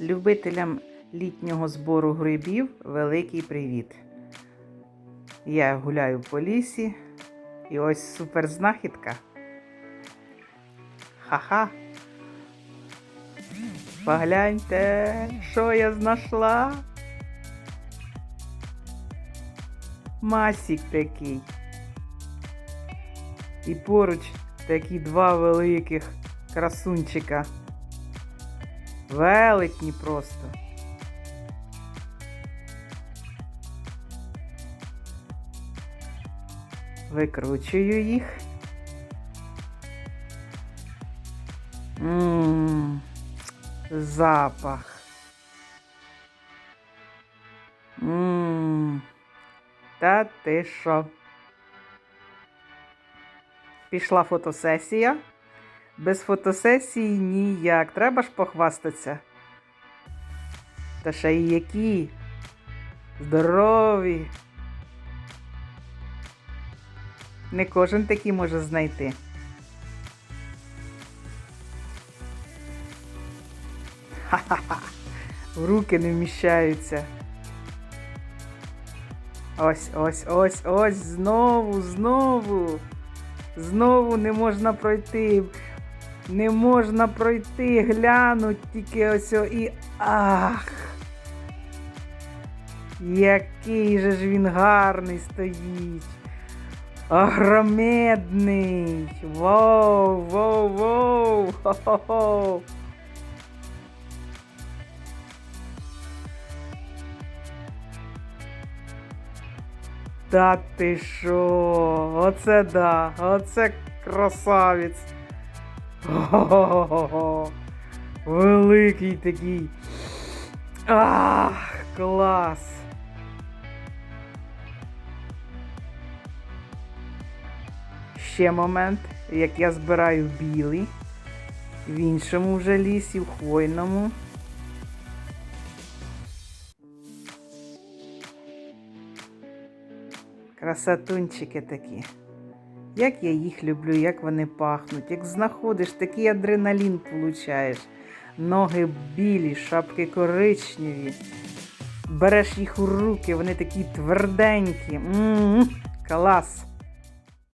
Любителям літнього збору грибів великий привіт. Я гуляю по лісі і ось супер знахідка. Ха-ха. Погляньте, що я знайшла. Масік такий. І поруч такі два великих красунчика. Великні просто. Викручую їх. Ммм, запах. Ммм, та ти що? Пішла фотосесія. Без фотосесії ніяк. Треба ж похвастатися. Та ще й які. Здорові. Не кожен такі може знайти. Ха-ха-ха. В руки не вміщаються. Ось, ось, ось, ось, знову, знову. Знову не можна пройти. Не можна пройти, глянуть тільки ось і. Ах! Який же ж він гарний стоїть. Огромедний. Воу, воу, воу. Хо-хо-хо. Та ти що? Оце да, оце красавець. О-хо-хо-хо. Великий такий. Ах, клас. Ще момент, як я збираю білий. В іншому вже лісі, в хвойному. Красотунчики такі. Як я їх люблю, як вони пахнуть. Як знаходиш, такий адреналін получаєш. Ноги білі, шапки коричневі. Береш їх у руки, вони такі тверденькі. М-м-м, клас.